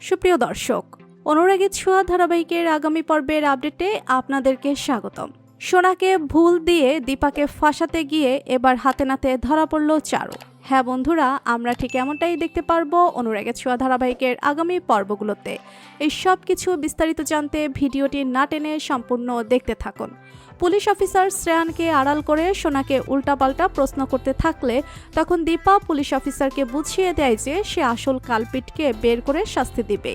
সুপ্রিয় দর্শক অনুরাগের ছোঁয়া ধারাবাহিকের আগামী পর্বের আপডেটে আপনাদেরকে স্বাগতম। সোনাকে ভুল দিয়ে দীপাকে ফাঁসাতে গিয়ে এবার হাতে নাতে ধরা পড়ল চারু। হ্যাঁ বন্ধুরা, আমরা ঠিক এমনটাই দেখতে পারব অনুরাগের ছোঁয়া ধারাবাহিকের আগামী পর্বগুলোতে। এই সব কিছু বিস্তারিত জানতে ভিডিওটি না টেনে সম্পূর্ণ দেখতে থাকুন। পুলিশ অফিসার শ্রেয়ানকে আড়াল করে সোনাকে উল্টাপাল্টা প্রশ্ন করতে থাকলে তখন দীপা পুলিশ অফিসারকে বুঝিয়ে দেয় যে সে আসল কালপিটকে বের করে শাস্তি দিবে।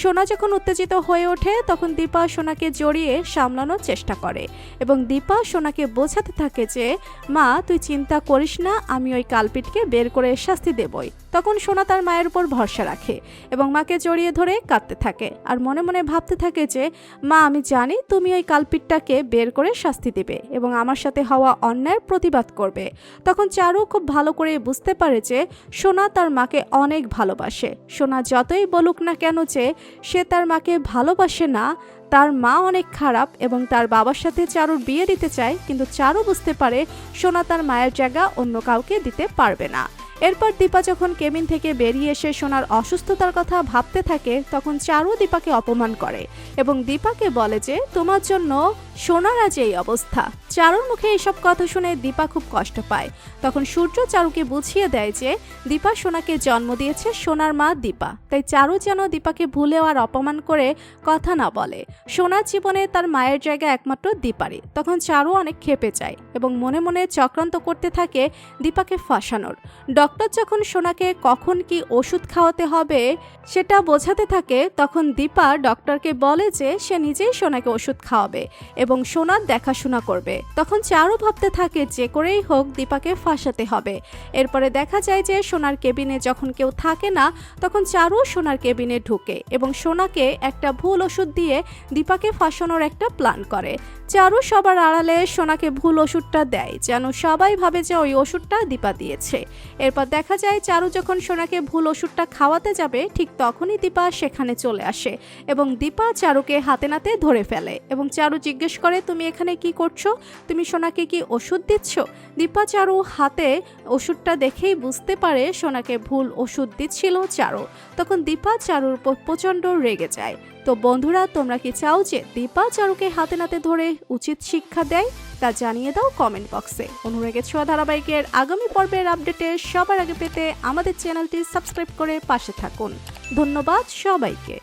সোনা যখন উত্তেজিত হয়ে ওঠে, তখন দীপা সোনাকে জড়িয়ে সামলানোর চেষ্টা করে এবং দীপা সোনাকে বোঝাতে থাকে যে, মা, তুই চিন্তা করিস না, আমি ওই কালপিটকে বের করে শাস্তি দেবই। তখন সোনা তার মায়ের উপর ভরসা রাখে এবং মাকে জড়িয়ে ধরে কাঁদতে থাকে আর মনে মনে ভাবতে থাকে যে, মা, আমি জানি তুমি ওই কালপিটটাকে বের করে শাস্তি দেবে এবং আমার সাথে হওয়া অন্যায়ের প্রতিবাদ করবে। তখন চারু খুব ভালো করে বুঝতে পারে যে, সোনা তার মাকে অনেক ভালোবাসে। সোনা যতই বলুক না কেন যে, সে তার মাকে ভালোবাসে না তার মা অনেক খারাপ এবং তার বাবার সাথে চারুর বিয়ে দিতে চায়, কিন্তু চারু বুঝতে পারে সোনা তার মায়ের জায়গা অন্য কাউকে দিতে পারবে না। এরপর দীপা যখন কেবিন থেকে বেরিয়ে এসে সোনার অসুস্থতার কথা ভাবতে থাকে, তখন চারু দীপাকে অপমান করে এবং দীপাকে বলে যে, তোমার জন্য সোনার আজ এই অবস্থা। চারুর মুখে এসব কথা শুনে দীপা খুব কষ্ট পায়। তখন সূর্য চারুকে বুঝিয়ে দেয় যে, দীপা সোনাকে জন্ম দিয়েছে সোনার মা দীপা। তাই চারু যেন দীপাকে ভুলেও আর অপমান করে কথা না বলে। সোনার জীবনে তার মায়ের জায়গা একমাত্র দীপারই। তখন চারু অনেক খেপে যায় এবং মনে মনে চক্রান্ত করতে থাকে দীপাকে ফাঁসানোর। ডক্টর যখন সোনাকে কখন কি ওষুধ খাওয়াতে হবে সেটা বোঝাতে থাকে, তখন দীপা ডক্টরকে বলে যে, সে নিজেই সোনাকে ওষুধ খাওয়াবে। এবং সোনার দেখাশোনা করবে। তখন চারু ভাবতে থাকে যে করেই হোক দীপাকে ফাঁসাতে হবে। এরপরে দেখা যায় যে সোনার কেবিনে যখন কেউ থাকে না, তখন চারু সোনার কেবিনে ঢুকে এবং সোনাকে একটা ভুল ওষুধ দিয়ে দীপাকে ফাঁসানোর একটা প্ল্যান করে। চারু সবার আড়ালে সোনাকে ভুল ওষুধটা দেয়, যেন সবাই ভাবে যে ওই ওষুধটা দীপা দিয়েছে। এরপর দেখা যায় চারু যখন সোনাকে ভুল ওষুধটা খাওয়াতে যাবে, ঠিক তখনই দীপা সেখানে চলে আসে এবং দীপা চারুকে হাতে নাতে ধরে ফেলে এবং চারু জিজ্ঞেস করে, তুমি এখানে কি করছ? তুমি সোনাকে কি ওষুধ দিচ্ছ? দীপা চারু হাতে ওষুধটা দেখেই বুঝতে পারে সোনাকে ভুল ওষুধ দিচ্ছিল চারু। তখন দীপা চারুর প্রচণ্ড রেগে যায়। তো বন্ধুরা, তোমরা কি চাও যে দীপা চারুকে হাতে নাতে ধরে উচিত শিক্ষা দেয়? তা জানিয়ে দাও কমেন্ট বক্সে। অনুরাগের ছোঁয়া ধারাবাহিকের আগামী পর্বের আপডেটে সবার আগে পেতে আমাদের চ্যানেলটি সাবস্ক্রাইব করে পাশে থাকুন। ধন্যবাদ সবাইকে।